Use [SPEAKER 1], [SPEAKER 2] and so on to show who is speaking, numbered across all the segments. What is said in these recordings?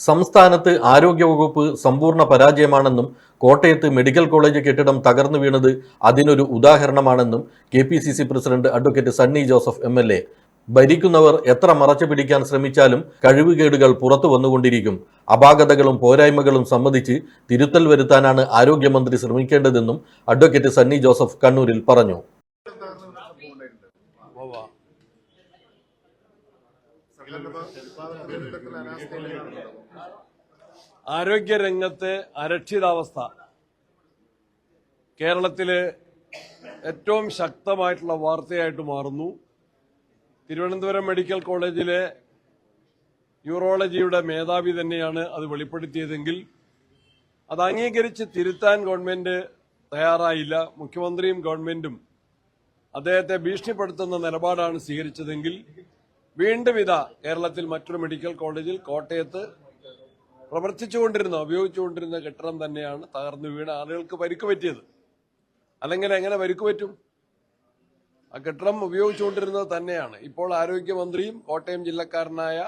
[SPEAKER 1] സംസ്ഥാനത്ത് ആരോഗ്യവകുപ്പ് സമ്പൂർണ പരാജയമാണെന്നും കോട്ടയത്ത് മെഡിക്കൽ കോളേജ് കെട്ടിടം തകർന്നു വീണത് അതിനൊരു ഉദാഹരണമാണെന്നും K P C C president advocate Sunny Joseph M L A. ഭരിക്കുന്നവർ എത്ര മറച്ചു പിടിക്കാൻ ശ്രമിച്ചാലും കഴിവുകേടുകൾ പുറത്തു വന്നുകൊണ്ടിരിക്കും. അപാകതകളും പോരായ്മകളും സംബന്ധിച്ച് തിരുത്തൽ വരുത്താനാണ് ആരോഗ്യമന്ത്രി ശ്രമിക്കേണ്ടതെന്നും അഡ്വക്കേറ്റ് സണ്ണി ജോസഫ് കണ്ണൂരിൽ പറഞ്ഞു.
[SPEAKER 2] ആരോഗ്യരംഗത്തെ അരക്ഷിതാവസ്ഥ. കേരളത്തിലെ ഏറ്റവും ശക്തമായിട്ടുള്ള വാർത്തയായിട്ട് മാറുന്നു. തിരുവനന്തപുരം മെഡിക്കൽ കോളേജിലെ യൂറോളജിയുടെ മേധാവി തന്നെയാണ് അത് വെളിപ്പെടുത്തിയതെങ്കിൽ അത് അംഗീകരിച്ച് തിരുത്താൻ ഗവൺമെന്റ് തയ്യാറായില്ല. മുഖ്യമന്ത്രിയും ഗവൺമെന്റും അദ്ദേഹത്തെ ഭീഷണിപ്പെടുത്തുന്ന നിലപാടാണ് സ്വീകരിച്ചതെങ്കിൽ വീണ്ടും ഇതാ കേരളത്തിൽ മറ്റൊരു മെഡിക്കൽ കോളേജിൽ കോട്ടയത്ത് പ്രവർത്തിച്ചുകൊണ്ടിരുന്ന ഉപയോഗിച്ചുകൊണ്ടിരുന്ന കെട്ടിടം തന്നെയാണ് തകർന്നു വീണ ആളുകൾക്ക് പരിക്ക് പറ്റിയത്. അല്ലെങ്കിൽ എങ്ങനെ പരിക്ക് പറ്റും? ആ കെട്ടിടം ഉപയോഗിച്ചുകൊണ്ടിരുന്നത് തന്നെയാണ്. ഇപ്പോൾ ആരോഗ്യമന്ത്രിയും കോട്ടയം ജില്ലക്കാരനായ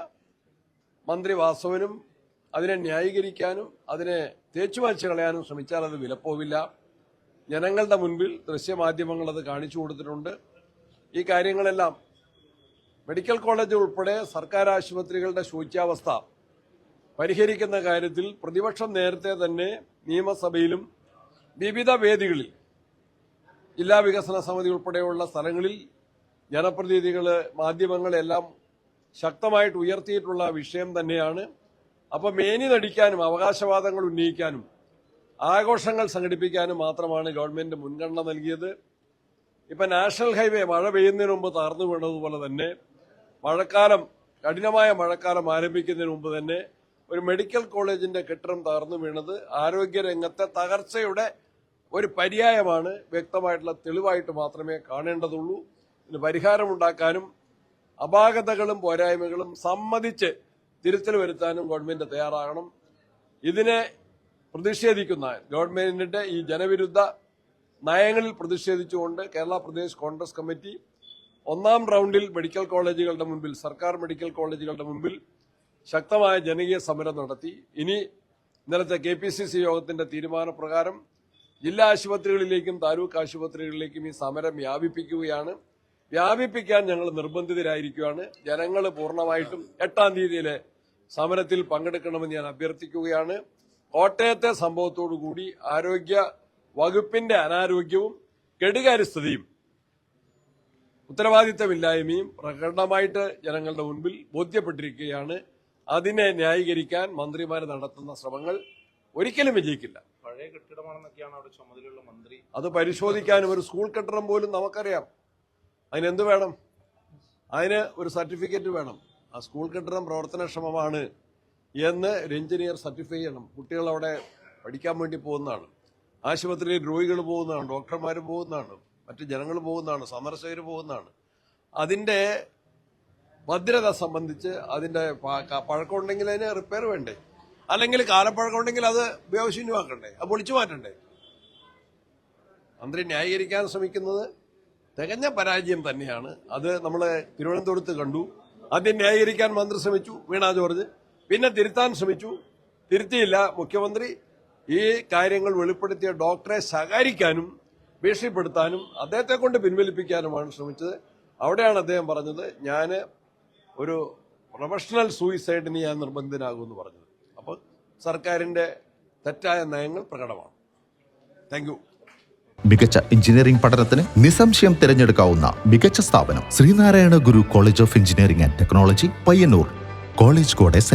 [SPEAKER 2] മന്ത്രി വാസവനും അതിനെ ന്യായീകരിക്കാനും അതിനെ തേച്ചുമാച്ച് കളയാനും ശ്രമിച്ചാൽ അത് വിലപ്പോവില്ല. ജനങ്ങളുടെ മുൻപിൽ ദൃശ്യമാധ്യമങ്ങൾ അത് കാണിച്ചു കൊടുത്തിട്ടുണ്ട്. ഈ കാര്യങ്ങളെല്ലാം മെഡിക്കൽ കോളേജ് ഉൾപ്പെടെ സർക്കാർ ആശുപത്രികളുടെ ശോച്യാവസ്ഥ പരിഹരിക്കുന്ന കാര്യത്തിൽ പ്രതിപക്ഷം നേരത്തെ തന്നെ നിയമസഭയിലും വിവിധ വേദികളിൽ ജില്ലാ വികസന സമിതി ഉൾപ്പെടെയുള്ള സ്ഥലങ്ങളിൽ ജനപ്രതിനിധികൾ മാധ്യമങ്ങളെല്ലാം ശക്തമായിട്ട് ഉയർത്തിയിട്ടുള്ള വിഷയം തന്നെയാണ്. അപ്പോൾ മേനി നടിക്കാനും അവകാശവാദങ്ങൾ ഉന്നയിക്കാനും ആഘോഷങ്ങൾ സംഘടിപ്പിക്കാനും മാത്രമാണ് ഗവൺമെന്റ് മുൻഗണന നൽകിയത്. ഇപ്പം നാഷണൽ ഹൈവേ മഴ പെയ്യുന്നതിന് മുമ്പ് തകർന്നു വീണതുപോലെ തന്നെ മഴക്കാലം കഠിനമായ മഴക്കാലം ആരംഭിക്കുന്നതിന് മുമ്പ് തന്നെ ഒരു മെഡിക്കൽ കോളേജിന്റെ കെട്ടിടം തകർന്നു വീണത് ആരോഗ്യരംഗത്തെ തകർച്ചയുടെ ഒരു പര്യായമാണ്. വ്യക്തമായിട്ടുള്ള തെളിവായിട്ട് മാത്രമേ കാണേണ്ടതുള്ളൂ. ഇതിന് പരിഹാരമുണ്ടാക്കാനും അപാകതകളും പോരായ്മകളും സമ്മതിച്ച് തിരുത്തൽ വരുത്താനും ഗവൺമെന്റ് തയ്യാറാകണം. ഇതിനെ പ്രതിഷേധിക്കുന്ന ഗവൺമെന്റിന്റെ ഈ ജനവിരുദ്ധ നയങ്ങളിൽ പ്രതിഷേധിച്ചുകൊണ്ട് കേരള പ്രദേശ് കോൺഗ്രസ് കമ്മിറ്റി ഒന്നാം റൗണ്ടിൽ മെഡിക്കൽ കോളേജുകളുടെ മുമ്പിൽ സർക്കാർ മെഡിക്കൽ കോളേജുകളുടെ മുമ്പിൽ ശക്തമായ ജനകീയ സമരം നടത്തി. ഇനി ഇന്നലത്തെ കെ പി സി സി യോഗത്തിന്റെ തീരുമാനപ്രകാരം ജില്ലാ ആശുപത്രികളിലേക്കും താലൂക്ക് ആശുപത്രികളിലേക്കും ഈ സമരം വ്യാപിപ്പിക്കുകയാണ്. വ്യാപിപ്പിക്കാൻ ഞങ്ങൾ നിർബന്ധിതരായിരിക്കുകയാണ്. ജനങ്ങൾ പൂർണമായിട്ടും എട്ടാം തീയതിയിലെ സമരത്തിൽ പങ്കെടുക്കണമെന്ന് ഞാൻ അഭ്യർത്ഥിക്കുകയാണ്. കോട്ടയത്തെ സംഭവത്തോടുകൂടി ആരോഗ്യ വകുപ്പിന്റെ അനാരോഗ്യവും കെടുകാര്യസ്ഥതയും ഉത്തരവാദിത്തമില്ലായ്മയും പ്രകടമായിട്ട് ജനങ്ങളുടെ മുൻപിൽ ബോധ്യപ്പെട്ടിരിക്കുകയാണ്. അതിനെ ന്യായീകരിക്കാൻ മന്ത്രിമാർ നടത്തുന്ന ശ്രമങ്ങൾ ഒരിക്കലും വിജയിക്കില്ല.
[SPEAKER 3] പഴയ കെട്ടിടമാണെന്നൊക്കെയാണ് അവിടെ ചുമതലയുള്ള മന്ത്രി.
[SPEAKER 2] അത് പരിശോധിക്കാനും ഒരു സ്കൂൾ കെട്ടിടം പോലും നമുക്കറിയാം. അതിനെന്ത് വേണം? അതിന് ഒരു സർട്ടിഫിക്കറ്റ് വേണം. ആ സ്കൂൾ കെട്ടിടം പ്രവർത്തനക്ഷമമാണ് എന്ന് ഒരു എഞ്ചിനീയർ സർട്ടിഫൈ ചെയ്യണം. കുട്ടികൾ അവിടെ പഠിക്കാൻ വേണ്ടി പോകുന്നതാണ്. ആശുപത്രിയിൽ രോഗികൾ പോകുന്നതാണ്. ഡോക്ടർമാർ പോകുന്നതാണ്. മറ്റ് ജനങ്ങൾ പോകുന്നതാണ് സന്ദർശകർ പോകുന്നതാണ്. അതിന്റെ ഭദ്രത സംബന്ധിച്ച് അതിന്റെ പഴക്കമുണ്ടെങ്കിൽ അതിന് റിപ്പയർ വേണ്ടേ? അല്ലെങ്കിൽ കാലപ്പഴക്കം ഉണ്ടെങ്കിൽ അത് ഉപയോഗശൂന്യമാക്കണ്ടേ അത് പൊളിച്ചു മാറ്റണ്ടേ? മന്ത്രി ന്യായീകരിക്കാൻ ശ്രമിക്കുന്നത് തികഞ്ഞ പരാജയം തന്നെയാണ്. അത് നമ്മൾ തിരുവനന്തപുരത്ത് കണ്ടു. ആദ്യം ന്യായീകരിക്കാൻ മന്ത്രി ശ്രമിച്ചു വീണാ ജോർജ്. പിന്നെ തിരുത്താൻ ശ്രമിച്ചു. തിരുത്തിയില്ല. മുഖ്യമന്ത്രി ഈ കാര്യങ്ങൾ വെളിപ്പെടുത്തിയ ഡോക്ടറെ ശകാരിക്കാനും ഭീഷണിപ്പെടുത്താനും അദ്ദേഹത്തെ കൊണ്ട് പിൻവലിപ്പിക്കാനുമാണ് ശ്രമിച്ചത്. അവിടെയാണ് അദ്ദേഹം പറഞ്ഞത് ഞാൻ ഒരു പ്രൊഫഷണൽ സൂയിസൈഡിന് ഞാൻ നിർബന്ധിതനാകുമെന്ന് പറഞ്ഞത്. അപ്പോൾ സർക്കാരിന്റെ തെറ്റായ നയങ്ങൾ പ്രകടമാണ്. താങ്ക്
[SPEAKER 4] മികച്ച എഞ്ചിനീയറിംഗ് പഠനത്തിന് നിസ്സംശയം തിരഞ്ഞെടുക്കാവുന്ന മികച്ച സ്ഥാപനം Sreenarayana Guru college of engineering and technology Payyanur. College code S